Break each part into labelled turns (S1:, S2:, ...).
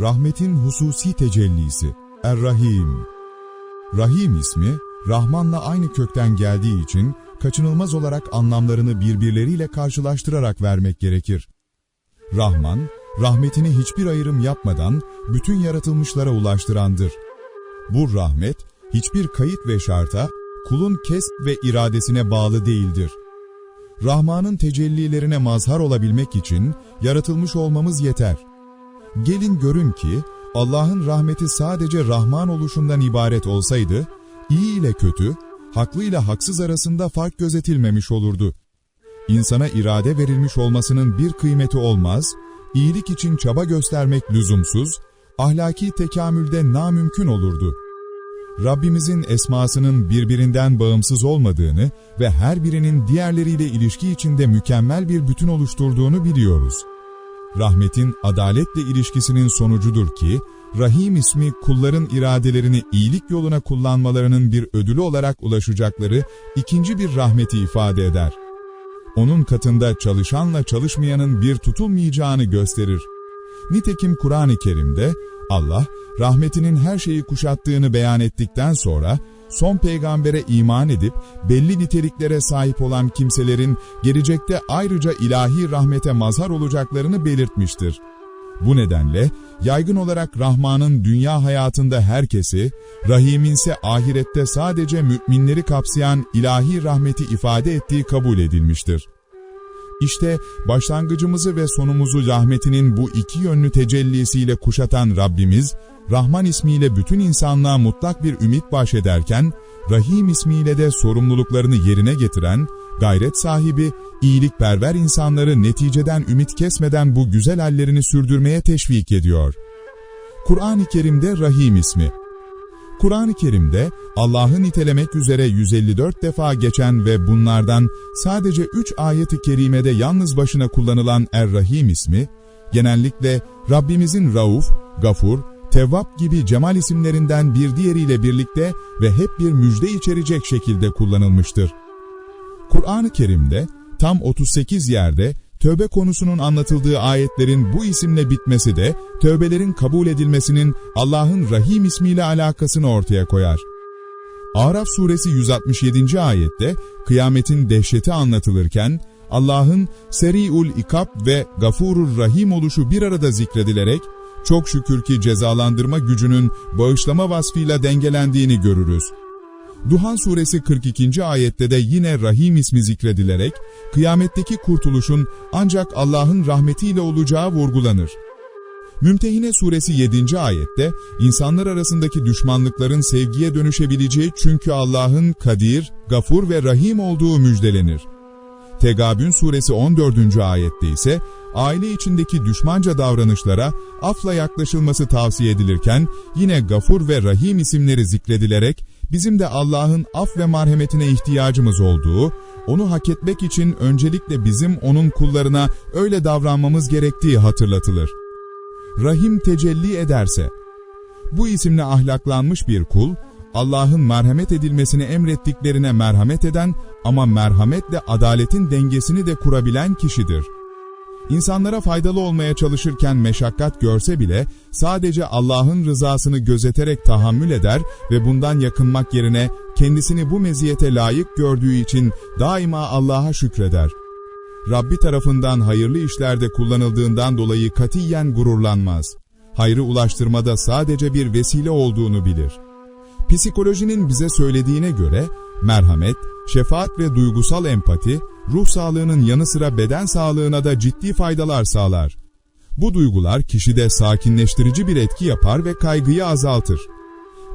S1: Rahmetin hususi tecellisi Er-Rahim Rahim ismi, Rahman'la aynı kökten geldiği için kaçınılmaz olarak anlamlarını birbirleriyle karşılaştırarak vermek gerekir. Rahman, rahmetini hiçbir ayrım yapmadan bütün yaratılmışlara ulaştırandır. Bu rahmet, hiçbir kayıt ve şarta, kulun kesb ve iradesine bağlı değildir. Rahman'ın tecellilerine mazhar olabilmek için yaratılmış olmamız yeter. Gelin görün ki Allah'ın rahmeti sadece Rahman oluşundan ibaret olsaydı, iyi ile kötü, haklı ile haksız arasında fark gözetilmemiş olurdu. İnsana irade verilmiş olmasının bir kıymeti olmaz, iyilik için çaba göstermek lüzumsuz, ahlaki tekamülde namümkün olurdu. Rabbimizin esmasının birbirinden bağımsız olmadığını ve her birinin diğerleriyle ilişki içinde mükemmel bir bütün oluşturduğunu biliyoruz. Rahmetin adaletle ilişkisinin sonucudur ki, Rahim ismi kulların iradelerini iyilik yoluna kullanmalarının bir ödülü olarak ulaşacakları ikinci bir rahmeti ifade eder. Onun katında çalışanla çalışmayanın bir tutulmayacağını gösterir. Nitekim Kur'an-ı Kerim'de Allah, rahmetinin her şeyi kuşattığını beyan ettikten sonra, son peygambere iman edip belli niteliklere sahip olan kimselerin gelecekte ayrıca ilahi rahmete mazhar olacaklarını belirtmiştir. Bu nedenle yaygın olarak Rahman'ın dünya hayatında herkesi, Rahim'in ise ahirette sadece müminleri kapsayan ilahi rahmeti ifade ettiği kabul edilmiştir. İşte başlangıcımızı ve sonumuzu rahmetinin bu iki yönlü tecellisiyle kuşatan Rabbimiz, Rahman ismiyle bütün insanlığa mutlak bir ümit bahşederken, Rahim ismiyle de sorumluluklarını yerine getiren, gayret sahibi, iyilikperver insanları neticeden ümit kesmeden bu güzel hallerini sürdürmeye teşvik ediyor. Kur'an-ı Kerim'de Rahim ismi Kur'an-ı Kerim'de Allah'ı nitelemek üzere 154 defa geçen ve bunlardan sadece 3 ayeti kerimede yalnız başına kullanılan Er-Rahim ismi, genellikle Rabbimizin Rauf, Gafur, Tevvap gibi cemal isimlerinden bir diğeriyle birlikte ve hep bir müjde içerecek şekilde kullanılmıştır. Kur'an-ı Kerim'de tam 38 yerde tövbe konusunun anlatıldığı ayetlerin bu isimle bitmesi de tövbelerin kabul edilmesinin Allah'ın Rahim ismiyle alakasını ortaya koyar. Araf suresi 167. ayette kıyametin dehşeti anlatılırken Allah'ın Seri'ul İkab ve Gafurur Rahim oluşu bir arada zikredilerek çok şükür ki cezalandırma gücünün bağışlama vasfıyla dengelendiğini görürüz. Duhan suresi 42. ayette de yine Rahim ismi zikredilerek, kıyametteki kurtuluşun ancak Allah'ın rahmetiyle olacağı vurgulanır. Mümtehine suresi 7. ayette, insanlar arasındaki düşmanlıkların sevgiye dönüşebileceği çünkü Allah'ın Kadir, Gafur ve Rahim olduğu müjdelenir. Tegabün suresi 14. ayette ise, aile içindeki düşmanca davranışlara afla yaklaşılması tavsiye edilirken, yine Gafur ve Rahim isimleri zikredilerek, bizim de Allah'ın af ve merhametine ihtiyacımız olduğu, onu hak etmek için öncelikle bizim onun kullarına öyle davranmamız gerektiği hatırlatılır. Rahim tecelli ederse, bu isimle ahlaklanmış bir kul, Allah'ın merhamet edilmesini emrettiklerine merhamet eden ama merhametle adaletin dengesini de kurabilen kişidir. İnsanlara faydalı olmaya çalışırken meşakkat görse bile sadece Allah'ın rızasını gözeterek tahammül eder ve bundan yakınmak yerine kendisini bu meziyete layık gördüğü için daima Allah'a şükreder. Rabbi tarafından hayırlı işlerde kullanıldığından dolayı katiyen gururlanmaz. Hayrı ulaştırmada sadece bir vesile olduğunu bilir. Psikolojinin bize söylediğine göre merhamet, şefaat ve duygusal empati, ruh sağlığının yanı sıra beden sağlığına da ciddi faydalar sağlar. Bu duygular kişide sakinleştirici bir etki yapar ve kaygıyı azaltır.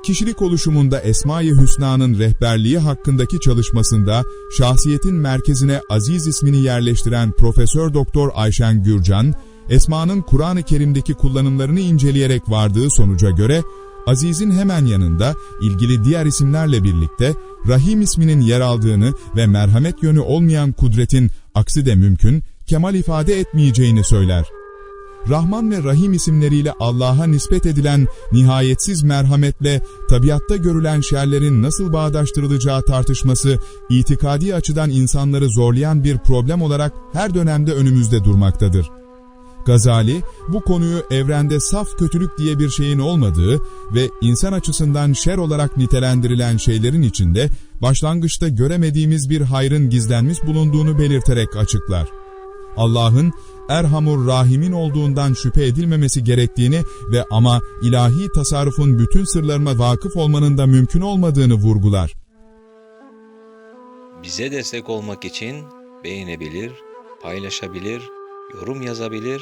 S1: Kişilik oluşumunda Esma-i Hüsna'nın rehberliği hakkındaki çalışmasında şahsiyetin merkezine Aziz ismini yerleştiren Profesör Doktor Ayşen Gürcan, Esma'nın Kur'an-ı Kerim'deki kullanımlarını inceleyerek vardığı sonuca göre Aziz'in hemen yanında ilgili diğer isimlerle birlikte Rahim isminin yer aldığını ve merhamet yönü olmayan kudretin aksi de mümkün, kemal ifade etmeyeceğini söyler. Rahman ve Rahim isimleriyle Allah'a nispet edilen nihayetsiz merhametle tabiatta görülen şerlerin nasıl bağdaştırılacağı tartışması itikadi açıdan insanları zorlayan bir problem olarak her dönemde önümüzde durmaktadır. Gazali, bu konuyu evrende saf kötülük diye bir şeyin olmadığı ve insan açısından şer olarak nitelendirilen şeylerin içinde başlangıçta göremediğimiz bir hayrın gizlenmiş bulunduğunu belirterek açıklar. Allah'ın Erhamur Rahim'in olduğundan şüphe edilmemesi gerektiğini ve ama ilahi tasarrufun bütün sırlarına vakıf olmanın da mümkün olmadığını vurgular.
S2: Bize destek olmak için beğenebilir, paylaşabilir, yorum yazabilir